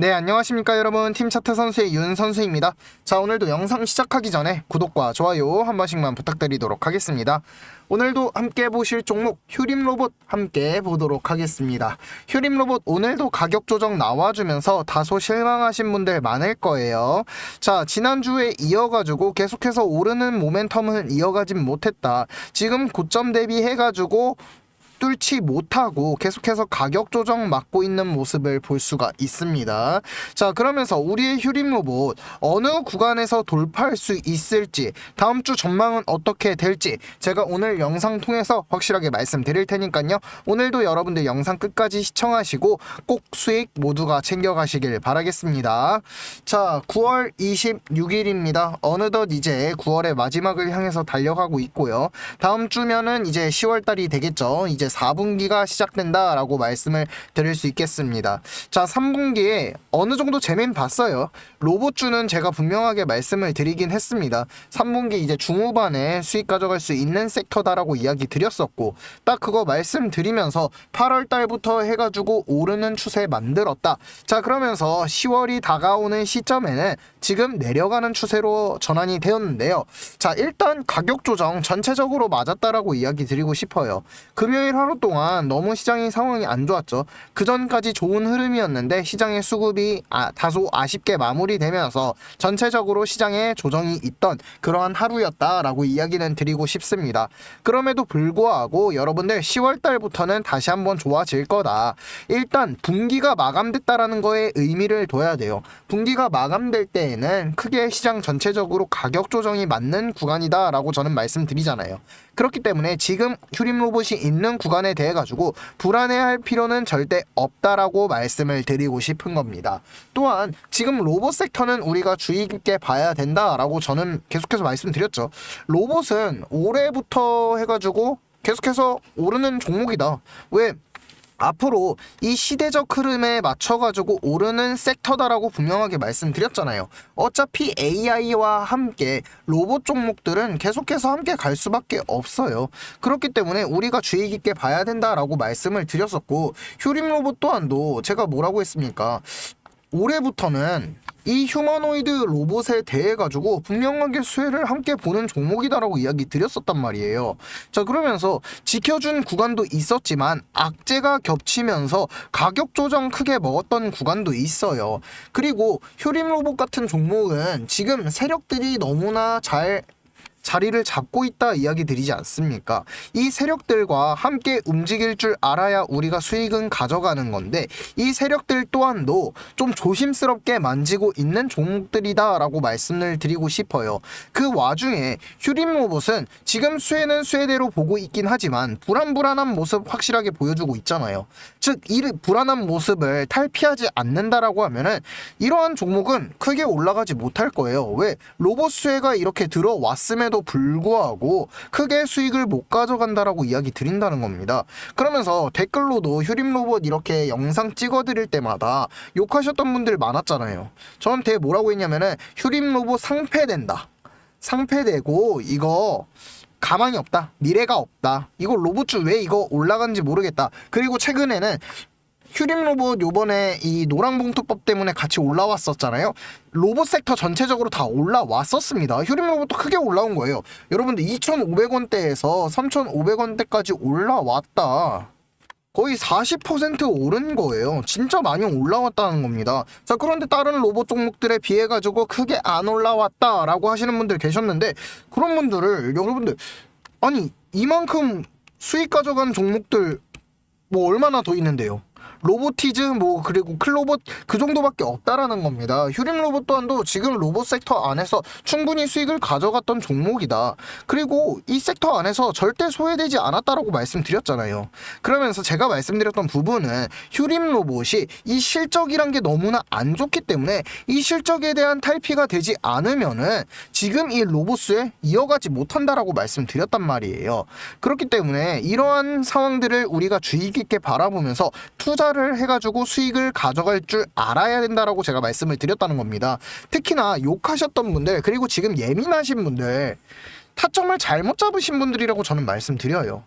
네, 안녕하십니까 여러분. 팀차트 선수의 윤 선수입니다. 자, 오늘도 영상 시작하기 전에 구독과 좋아요 한 번씩만 부탁드리도록 하겠습니다. 오늘도 함께 보실 종목 휴림 로봇 함께 보도록 하겠습니다. 휴림 로봇 오늘도 가격 조정 나와주면서 다소 실망하신 분들 많을 거예요. 자, 지난주에 이어가지고 계속해서 오르는 모멘텀을 이어가진 못했다. 지금 고점 대비해가지고 뚫지 못하고 계속해서 가격 조정 맞고 있는 모습을 볼 수가 있습니다. 자, 그러면서 우리의 휴림 로봇 어느 구간에서 돌파할 수 있을지 다음 주 전망은 어떻게 될지 제가 오늘 영상 통해서 확실하게 말씀드릴 테니까요. 오늘도 여러분들 영상 끝까지 시청하시고 꼭 수익 모두가 챙겨가시길 바라겠습니다. 자, 9월 26일입니다. 어느덧 이제 9월의 마지막을 향해서 달려가고 있고요. 다음 주면은 이제 10월 달이 되겠죠. 이제 4분기가 시작된다라고 말씀을 드릴 수 있겠습니다. 자, 3분기에 어느 정도 재미는 봤어요. 로봇주는 제가 분명하게 말씀을 드리긴 했습니다. 3분기 이제 중후반에 수익 가져갈 수 있는 섹터다라고 이야기 드렸었고 딱 그거 말씀드리면서 8월 달부터 해가지고 오르는 추세 만들었다. 자, 그러면서 10월이 다가오는 시점에는 지금 내려가는 추세로 전환이 되었는데요. 자, 일단 가격 조정 전체적으로 맞았다라고 이야기 드리고 싶어요. 금요일 하루 동안 너무 시장의 상황이 안 좋았죠. 그 전까지 좋은 흐름이었는데 시장의 수급이 아, 다소 아쉽게 마무리되면서 전체적으로 시장에 조정이 있던 그러한 하루였다라고 이야기는 드리고 싶습니다. 그럼에도 불구하고 여러분들 10월 달부터는 다시 한번 좋아질 거다. 일단 분기가 마감됐다라는 거에 의미를 둬야 돼요. 분기가 마감될 때에는 크게 시장 전체적으로 가격 조정이 맞는 구간이다라고 저는 말씀드리잖아요. 그렇기 때문에 지금 휴림 로봇이 있는 구간에 대해 가지고 불안해할 필요는 절대 없다라고 말씀을 드리고 싶은 겁니다. 또한 지금 로봇 섹터는 우리가 주의 깊게 봐야 된다라고 저는 계속해서 말씀드렸죠. 로봇은 올해부터 해가지고 계속해서 오르는 종목이다. 왜? 앞으로 이 시대적 흐름에 맞춰가지고 오르는 섹터다라고 분명하게 말씀드렸잖아요. 어차피 AI와 함께 로봇 종목들은 계속해서 함께 갈 수밖에 없어요. 그렇기 때문에 우리가 주의 깊게 봐야 된다라고 말씀을 드렸었고 휴림 로봇 또한도 제가 뭐라고 했습니까? 올해부터는 이 휴머노이드 로봇에 대해 가지고 분명하게 수혜를 함께 보는 종목이다라고 이야기 드렸었단 말이에요. 자 그러면서 지켜준 구간도 있었지만 악재가 겹치면서 가격 조정 크게 먹었던 구간도 있어요. 그리고 휴림 로봇 같은 종목은 지금 세력들이 너무나 잘 자리를 잡고 있다 이야기 드리지 않습니까? 이 세력들과 함께 움직일 줄 알아야 우리가 수익은 가져가는 건데 이 세력들 또한도 좀 조심스럽게 만지고 있는 종목들이다라고 말씀을 드리고 싶어요. 그 와중에 휴림 로봇은 지금 수혜는 수혜대로 보고 있긴 하지만 불안불안한 모습 확실하게 보여주고 있잖아요. 즉, 이 불안한 모습을 탈피하지 않는다라고 하면은 이러한 종목은 크게 올라가지 못할 거예요. 왜? 로봇 수혜가 이렇게 들어왔음에 도 불구하고 크게 수익을 못 가져간다라고 이야기 드린다는 겁니다. 그러면서 댓글로도 휴림 로봇 이렇게 영상 찍어 드릴 때마다 욕하셨던 분들 많았잖아요. 저한테 뭐라고 했냐면은 휴림 로봇 상패된다. 상패되고 이거 가망이 없다. 미래가 없다. 이거 로봇주 왜 이거 올라간지 모르겠다. 그리고 최근에는 휴림 로봇 요번에 이 노랑 봉투법 때문에 같이 올라왔었잖아요. 로봇 섹터 전체적으로 다 올라왔었습니다. 휴림 로봇도 크게 올라온 거예요. 여러분들 2,500원대에서 3,500원대까지 올라왔다. 거의 40% 오른 거예요. 진짜 많이 올라왔다는 겁니다. 자, 그런데 다른 로봇 종목들에 비해 가지고 크게 안 올라왔다라고 하시는 분들 계셨는데 그런 분들을 여러분들 아니 이만큼 수익 가져간 종목들 뭐 얼마나 더 있는데요? 로보티즈 뭐 그리고 클로봇 그 정도밖에 없다라는 겁니다. 휴림 로봇 또한도 지금 로봇 섹터 안에서 충분히 수익을 가져갔던 종목이다. 그리고 이 섹터 안에서 절대 소외되지 않았다라고 말씀드렸잖아요. 그러면서 제가 말씀드렸던 부분은 휴림 로봇이 이 실적이란 게 너무나 안 좋기 때문에 이 실적에 대한 탈피가 되지 않으면은 지금 이 로봇수에 이어가지 못한다라고 말씀드렸단 말이에요. 그렇기 때문에 이러한 상황들을 우리가 주의 깊게 바라보면서 투자 를 해가지고 수익을 가져갈 줄 알아야 된다라고 제가 말씀을 드렸다는 겁니다. 특히나 욕하셨던 분들 그리고 지금 예민하신 분들 타점을 잘못 잡으신 분들이라고 저는 말씀드려요.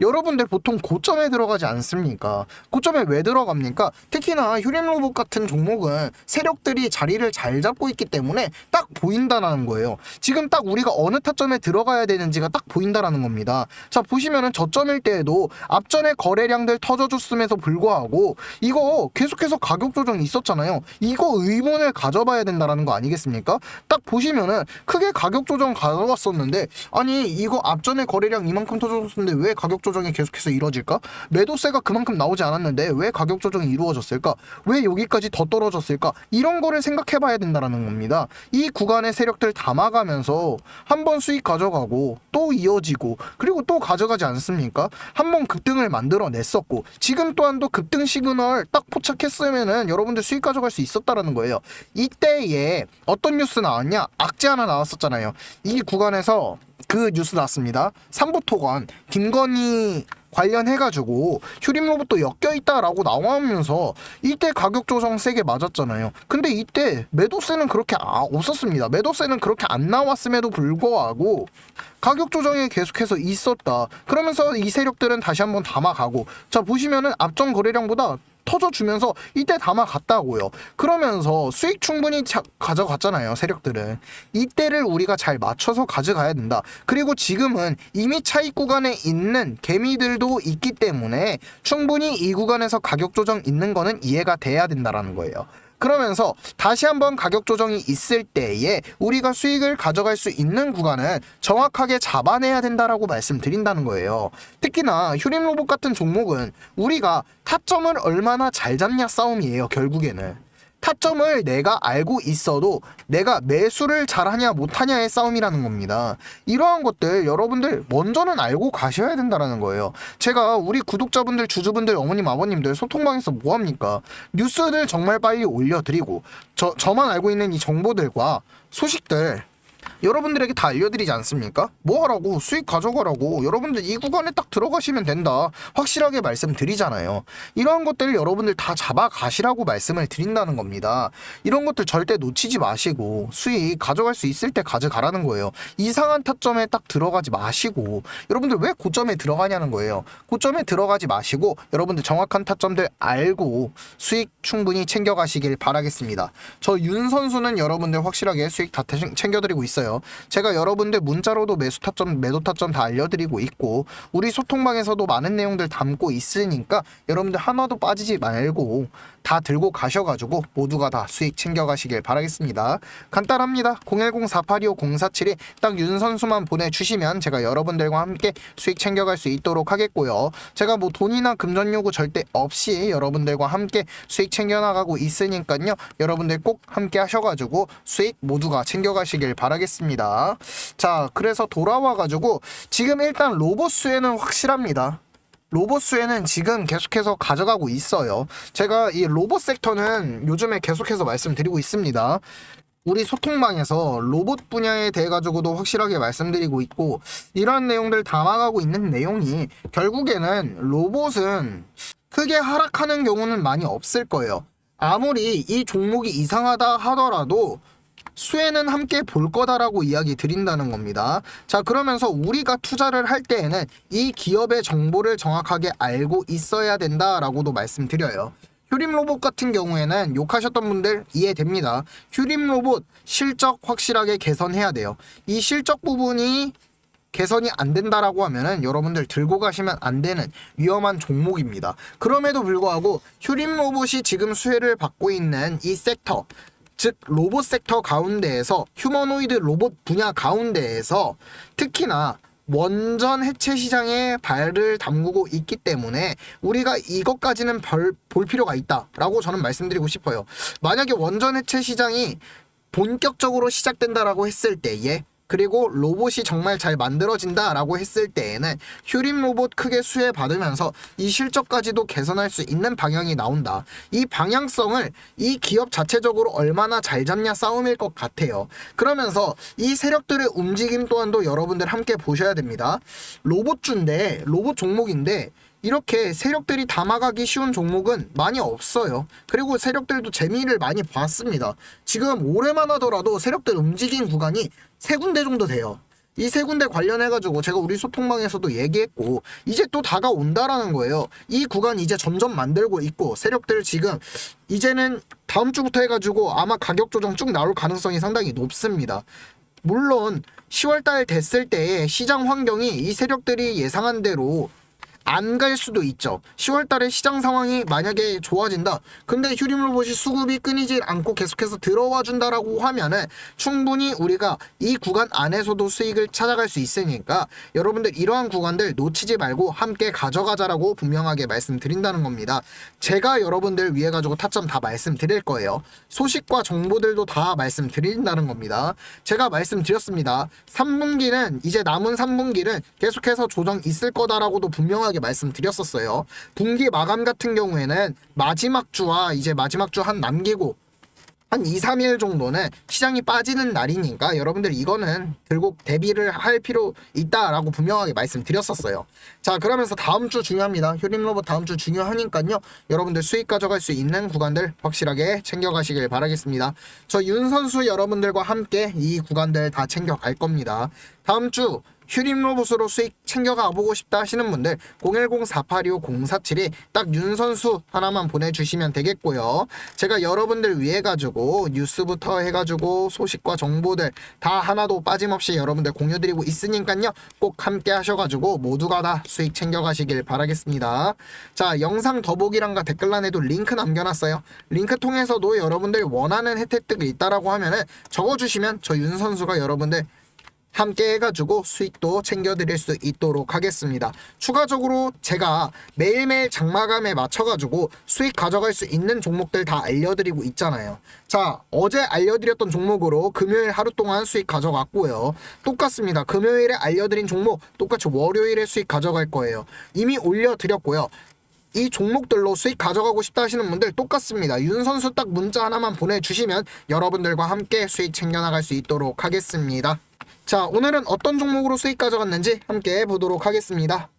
여러분들 보통 고점에 들어가지 않습니까? 고점에 왜 들어갑니까? 특히나 휴림 로봇 같은 종목은 세력들이 자리를 잘 잡고 있기 때문에 딱 보인다는 거예요. 지금 딱 우리가 어느 타점에 들어가야 되는지가 딱 보인다라는 겁니다. 자 보시면은 저점일 때에도 앞전에 거래량들 터져줬음에도 불구하고 이거 계속해서 가격 조정이 있었잖아요. 이거 의문을 가져봐야 된다라는 거 아니겠습니까? 딱 보시면은 크게 가격 조정 가져왔었는데 아니 이거 앞전에 거래량 이만큼 터져줬는데 왜 가격 조정이 계속해서 이루어질까? 매도세가 그만큼 나오지 않았는데 왜 가격 조정이 이루어졌을까? 왜 여기까지 더 떨어졌을까? 이런 거를 생각해 봐야 된다라는 겁니다. 이 구간의 세력들 담아가면서 한 번 수익 가져가고 또 이어지고 그리고 또 가져가지 않습니까? 한 번 급등을 만들어 냈었고 지금 또한 또 급등 시그널 딱 포착했으면은 여러분들 수익 가져갈 수 있었다라는 거예요. 이때에 어떤 뉴스 나왔냐? 악재 하나 나왔었잖아요. 이 구간에서 그 뉴스 나왔습니다. 삼부토건 김건희 관련해가지고 휴림 로봇도 엮여 있다라고 나오면서 이때 가격 조정 세게 맞았잖아요. 근데 이때 매도세는 그렇게 아, 없었습니다. 매도세는 그렇게 안 나왔음에도 불구하고 가격 조정이 계속해서 있었다. 그러면서 이 세력들은 다시 한번 담아가고 자 보시면은 앞전 거래량보다 터져주면서 이때 담아갔다고요. 그러면서 수익 충분히 차- 가져갔잖아요. 세력들은 이때를 우리가 잘 맞춰서 가져가야 된다. 그리고 지금은 이미 차익 구간에 있는 개미들도 있기 때문에 충분히 이 구간에서 가격 조정 있는 거는 이해가 돼야 된다라는 거예요. 그러면서 다시 한번 가격 조정이 있을 때에 우리가 수익을 가져갈 수 있는 구간은 정확하게 잡아내야 된다라고 말씀드린다는 거예요. 특히나 휴림 로봇 같은 종목은 우리가 타점을 얼마나 잘 잡냐 싸움이에요. 결국에는. 타점을 내가 알고 있어도 내가 매수를 잘하냐 못하냐의 싸움이라는 겁니다. 이러한 것들 여러분들 먼저는 알고 가셔야 된다라는 거예요. 제가 우리 구독자분들, 주주분들, 어머님, 아버님들 소통방에서 뭐 합니까? 뉴스들 정말 빨리 올려드리고 저 저만 알고 있는 이 정보들과 소식들 여러분들에게 다 알려드리지 않습니까? 뭐 하라고? 수익 가져가라고? 여러분들 이 구간에 딱 들어가시면 된다. 확실하게 말씀드리잖아요. 이러한 것들을 여러분들 다 잡아가시라고 말씀을 드린다는 겁니다. 이런 것들 절대 놓치지 마시고 수익 가져갈 수 있을 때 가져가라는 거예요. 이상한 타점에 딱 들어가지 마시고 여러분들 왜 고점에 들어가냐는 거예요. 고점에 들어가지 마시고 여러분들 정확한 타점들 알고 수익 충분히 챙겨가시길 바라겠습니다. 저 윤 선수는 여러분들 확실하게 수익 다 챙- 챙겨드리고 있어요. 제가 여러분들 문자로도 매수 타점, 매도 타점 다 알려드리고 있고 우리 소통방에서도 많은 내용들 담고 있으니까 여러분들 하나도 빠지지 말고 다 들고 가셔가지고 모두가 다 수익 챙겨가시길 바라겠습니다. 간단합니다. 010-4825-0472 딱 윤 선수만 보내주시면 제가 여러분들과 함께 수익 챙겨갈 수 있도록 하겠고요. 제가 뭐 돈이나 금전 요구 절대 없이 여러분들과 함께 수익 챙겨나가고 있으니까요. 여러분들 꼭 함께 하셔가지고 수익 모두가 챙겨가시길 바라겠습니다. 자, 그래서 돌아와가지고 지금 일단 로봇 수에는 확실합니다. 로봇 수에는 지금 계속해서 가져가고 있어요. 제가 이 로봇 섹터는 요즘에 계속해서 말씀드리고 있습니다. 우리 소통방에서 로봇 분야에 대해 가지고도 확실하게 말씀드리고 있고 이런 내용들 담아가고 있는 내용이 결국에는 로봇은 크게 하락하는 경우는 많이 없을 거예요. 아무리 이 종목이 이상하다 하더라도 수혜는 함께 볼 거다라고 이야기 드린다는 겁니다. 자, 그러면서 우리가 투자를 할 때에는 이 기업의 정보를 정확하게 알고 있어야 된다라고도 말씀드려요. 휴림 로봇 같은 경우에는 욕하셨던 분들 이해됩니다. 휴림 로봇 실적 확실하게 개선해야 돼요. 이 실적 부분이 개선이 안 된다라고 하면은 여러분들 들고 가시면 안 되는 위험한 종목입니다. 그럼에도 불구하고 휴림 로봇이 지금 수혜를 받고 있는 이 섹터 즉 로봇 섹터 가운데에서 휴머노이드 로봇 분야 가운데에서 특히나 원전 해체 시장에 발을 담그고 있기 때문에 우리가 이것까지는 벌, 볼 필요가 있다라고 저는 말씀드리고 싶어요. 만약에 원전 해체 시장이 본격적으로 시작된다라고 했을 때에 그리고 로봇이 정말 잘 만들어진다라고 했을 때에는 휴림 로봇 크게 수혜 받으면서 이 실적까지도 개선할 수 있는 방향이 나온다. 이 방향성을 이 기업 자체적으로 얼마나 잘 잡냐 싸움일 것 같아요. 그러면서 이 세력들의 움직임 또한도 여러분들 함께 보셔야 됩니다. 로봇주인데 로봇 종목인데 이렇게 세력들이 담아가기 쉬운 종목은 많이 없어요. 그리고 세력들도 재미를 많이 봤습니다. 지금 올해만 하더라도 세력들 움직인 구간이 세 군데 정도 돼요. 이 세 군데 관련해가지고 제가 우리 소통방에서도 얘기했고 이제 또 다가온다라는 거예요. 이 구간 이제 점점 만들고 있고 세력들 지금 이제는 다음 주부터 해가지고 아마 가격 조정 쭉 나올 가능성이 상당히 높습니다. 물론 10월달 됐을 때의 시장 환경이 이 세력들이 예상한 대로 안 갈 수도 있죠. 10월 달에 시장 상황이 만약에 좋아진다. 근데 휴림 로봇이 수급이 끊이질 않고 계속해서 들어와 준다라고 하면은 충분히 우리가 이 구간 안에서도 수익을 찾아갈 수 있으니까 여러분들 이러한 구간들 놓치지 말고 함께 가져가자라고 분명하게 말씀드린다는 겁니다. 제가 여러분들 위해 가지고 타점 다 말씀드릴 거예요. 소식과 정보들도 다 말씀드린다는 겁니다. 제가 말씀드렸습니다. 3분기는 이제 남은 3분기는 계속해서 조정 있을 거다라고도 분명하게 말씀드렸었어요. 분기 마감 같은 경우에는 마지막 주와 이제 마지막 주 한 남기고 한 2, 3일 정도는 시장이 빠지는 날이니까 여러분들 이거는 들고 대비를 할 필요 있다라고 분명하게 말씀드렸었어요. 자, 그러면서 다음 주 중요합니다. 효림 로봇 다음 주 중요하니까요. 여러분들 수익 가져갈 수 있는 구간들 확실하게 챙겨가시길 바라겠습니다. 저 윤 선수 여러분들과 함께 이 구간들 다 챙겨갈 겁니다. 다음 주 휴림 로봇으로 수익 챙겨가 보고 싶다 하시는 분들 010-4825-047이 딱 윤 선수 하나만 보내주시면 되겠고요. 제가 여러분들 위해 가지고 뉴스부터 해가지고 소식과 정보들 다 하나도 빠짐없이 여러분들 공유드리고 있으니까요. 꼭 함께 하셔가지고 모두가 다 수익 챙겨가시길 바라겠습니다. 자 영상 더보기란과 댓글란에도 링크 남겨놨어요. 링크 통해서도 여러분들 원하는 혜택들이 있다라고 하면은 적어주시면 저 윤 선수가 여러분들 함께 해가지고 수익도 챙겨드릴 수 있도록 하겠습니다. 추가적으로 제가 매일매일 장마감에 맞춰가지고 수익 가져갈 수 있는 종목들 다 알려드리고 있잖아요. 자, 어제 알려드렸던 종목으로 금요일 하루 동안 수익 가져갔고요. 똑같습니다. 금요일에 알려드린 종목 똑같이 월요일에 수익 가져갈 거예요. 이미 올려드렸고요. 이 종목들로 수익 가져가고 싶다 하시는 분들 똑같습니다. 윤 선수 딱 문자 하나만 보내주시면 여러분들과 함께 수익 챙겨나갈 수 있도록 하겠습니다. 자, 오늘은 어떤 종목으로 수익 가져갔는지 함께 보도록 하겠습니다.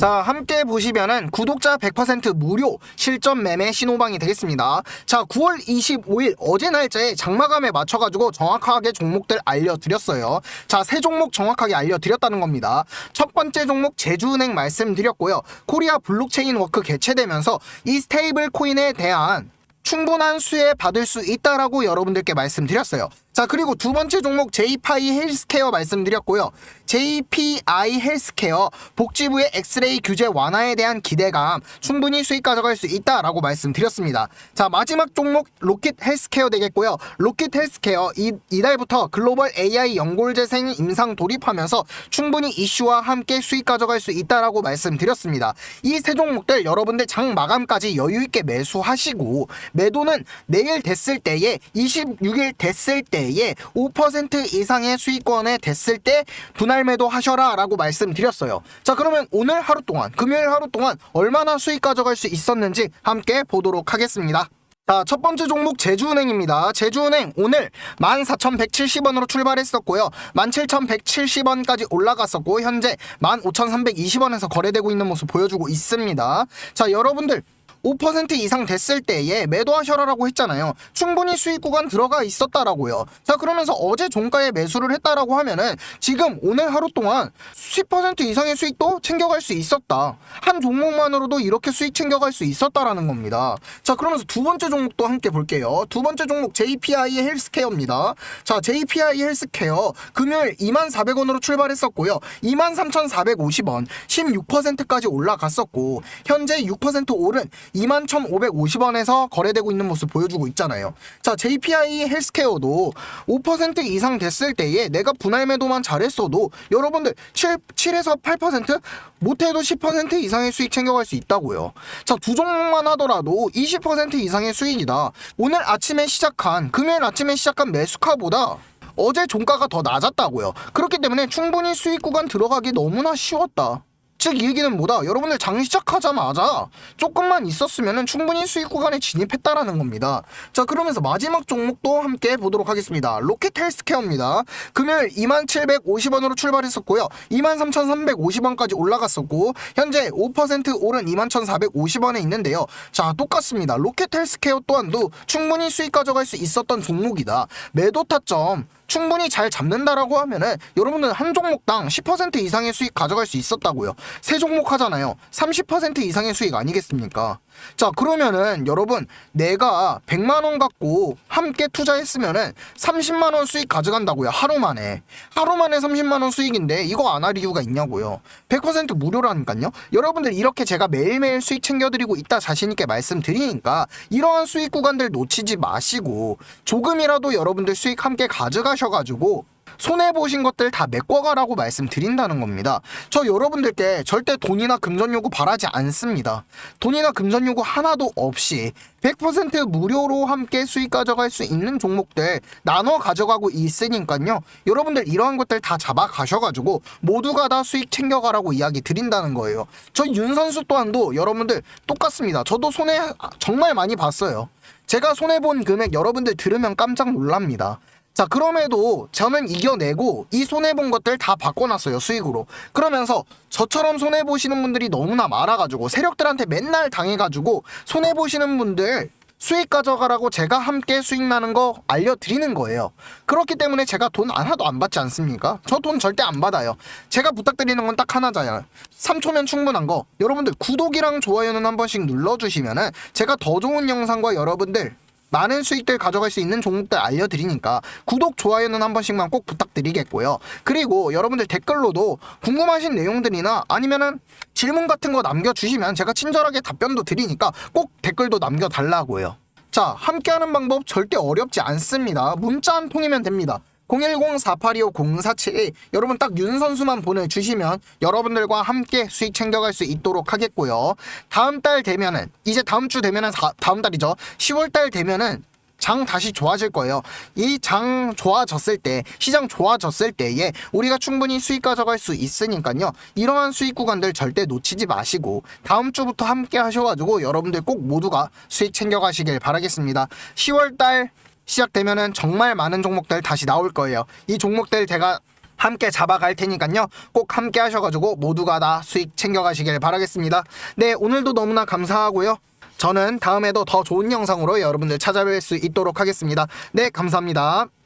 자, 함께 보시면은 구독자 100% 무료 실전 매매 신호방이 되겠습니다. 자, 9월 25일 어제 날짜에 장마감에 맞춰가지고 정확하게 종목들 알려드렸어요. 자, 세 종목 정확하게 알려드렸다는 겁니다. 첫 번째 종목 제주은행 말씀드렸고요. 코리아 블록체인 워크 개최되면서 이 스테이블 코인에 대한 충분한 수혜 받을 수 있다라고 여러분들께 말씀드렸어요. 자 그리고 두 번째 종목 JPI 헬스케어 말씀드렸고요. JPI 헬스케어 복지부의 엑스레이 규제 완화에 대한 기대감 충분히 수익 가져갈 수 있다라고 말씀드렸습니다. 자 마지막 종목 로켓 헬스케어 되겠고요. 로켓 헬스케어 이, 이달부터 글로벌 AI 연골재생 임상 돌입하면서 충분히 이슈와 함께 수익 가져갈 수 있다라고 말씀드렸습니다. 이 세 종목들 여러분들 장 마감까지 여유 있게 매수하시고 매도는 내일 됐을 때에 26일 됐을 때에 5% 이상의 수익권에 됐을 때 분할 매도 하셔라 라고 말씀드렸어요. 자 그러면 오늘 하루 동안 금요일 하루 동안 얼마나 수익 가져갈 수 있었는지 함께 보도록 하겠습니다. 자, 첫 번째 종목 제주은행입니다. 제주은행 오늘 14,170원으로 출발했었고요. 17,170원까지 올라갔었고 현재 15,320원에서 거래되고 있는 모습 보여주고 있습니다. 자, 여러분들 5% 이상 됐을 때에 매도하셔라라고 했잖아요. 충분히 수익 구간 들어가 있었다라고요. 자 그러면서 어제 종가에 매수를 했다라고 하면은 지금 오늘 하루 동안 10% 이상의 수익도 챙겨갈 수 있었다. 한 종목만으로도 이렇게 수익 챙겨갈 수 있었다라는 겁니다. 자 그러면서 두 번째 종목도 함께 볼게요. 두 번째 종목 JPI 헬스케어입니다. 자 JPI 헬스케어 금요일 24,400원으로 출발했었고요. 23,450원 16%까지 올라갔었고 현재 6% 오른 21,550원에서 거래되고 있는 모습 보여주고 있잖아요. 자, JPI 헬스케어도 5% 이상 됐을 때에 내가 분할 매도만 잘했어도 여러분들 7, 7에서 8% 못해도 10% 이상의 수익 챙겨갈 수 있다고요. 자, 두 종목만 하더라도 20% 이상의 수익이다. 오늘 아침에 시작한 금요일 아침에 시작한 매수카보다 어제 종가가 더 낮았다고요. 그렇기 때문에 충분히 수익 구간 들어가기 너무나 쉬웠다. 즉 이 얘기는 뭐다? 여러분들 장 시작하자마자 조금만 있었으면 충분히 수익 구간에 진입했다라는 겁니다. 자 그러면서 마지막 종목도 함께 보도록 하겠습니다. 로켓 헬스케어입니다. 금요일 2750원으로 출발했었고요. 23,350원까지 올라갔었고 현재 5% 오른 21,450원에 있는데요. 자 똑같습니다. 로켓 헬스케어 또한도 충분히 수익 가져갈 수 있었던 종목이다. 매도 타점 충분히 잘 잡는다라고 하면은 여러분들 한 종목당 10% 이상의 수익 가져갈 수 있었다고요. 세 종목 하잖아요. 30% 이상의 수익 아니겠습니까? 자, 그러면은 여러분 내가 100만 원 갖고 함께 투자했으면은 30만 원 수익 가져간다고요. 하루 만에. 하루 만에 30만 원 수익인데 이거 안 할 이유가 있냐고요. 100% 무료라니까요. 여러분들 이렇게 제가 매일매일 수익 챙겨드리고 있다 자신 있게 말씀드리니까 이러한 수익 구간들 놓치지 마시고 조금이라도 여러분들 수익 함께 가져가셔가지고 손해 보신 것들 다 메꿔가라고 말씀드린다는 겁니다. 저 여러분들께 절대 돈이나 금전 요구 바라지 않습니다. 돈이나 금전 요구 하나도 없이 100% 무료로 함께 수익 가져갈 수 있는 종목들 나눠 가져가고 있으니까요. 여러분들 이러한 것들 다 잡아 가셔가지고 모두가 다 수익 챙겨가라고 이야기 드린다는 거예요. 저 윤 선수 또한도 여러분들 똑같습니다. 저도 손해 정말 많이 봤어요. 제가 손해 본 금액 여러분들 들으면 깜짝 놀랍니다. 자 그럼에도 저는 이겨내고 이 손해본 것들 다 바꿔놨어요 수익으로. 그러면서 저처럼 손해보시는 분들이 너무나 많아가지고 세력들한테 맨날 당해가지고 손해보시는 분들 수익 가져가라고 제가 함께 수익 나는 거 알려드리는 거예요. 그렇기 때문에 제가 돈 하나도 안 받지 않습니까? 저 돈 절대 안 받아요. 제가 부탁드리는 건 딱 하나잖아요. 3초면 충분한 거. 여러분들 구독이랑 좋아요는 한 번씩 눌러주시면은 제가 더 좋은 영상과 여러분들 많은 수익들 가져갈 수 있는 종목들 알려드리니까 구독, 좋아요는 한 번씩만 꼭 부탁드리겠고요. 그리고 여러분들 댓글로도 궁금하신 내용들이나 아니면은 질문 같은 거 남겨주시면 제가 친절하게 답변도 드리니까 꼭 댓글도 남겨달라고요. 자, 함께하는 방법 절대 어렵지 않습니다. 문자 한 통이면 됩니다. 010-4825-0471 여러분 딱 윤 선수만 보내주시면 여러분들과 함께 수익 챙겨갈 수 있도록 하겠고요. 다음 달 되면은 이제 다음 주 되면은 사- 다음 달이죠. 10월 달 되면은 장 다시 좋아질 거예요. 이 장 좋아졌을 때, 시장 좋아졌을 때에 우리가 충분히 수익 가져갈 수 있으니까요. 이러한 수익 구간들 절대 놓치지 마시고 다음 주부터 함께 하셔가지고 여러분들 꼭 모두가 수익 챙겨가시길 바라겠습니다. 10월 달 시작되면은 정말 많은 종목들 다시 나올 거예요. 이 종목들 제가 함께 잡아갈 테니까요. 꼭 함께 하셔가지고 모두가 다 수익 챙겨가시길 바라겠습니다. 네, 오늘도 너무나 감사하고요. 저는 다음에도 더 좋은 영상으로 여러분들 찾아뵐 수 있도록 하겠습니다. 네, 감사합니다.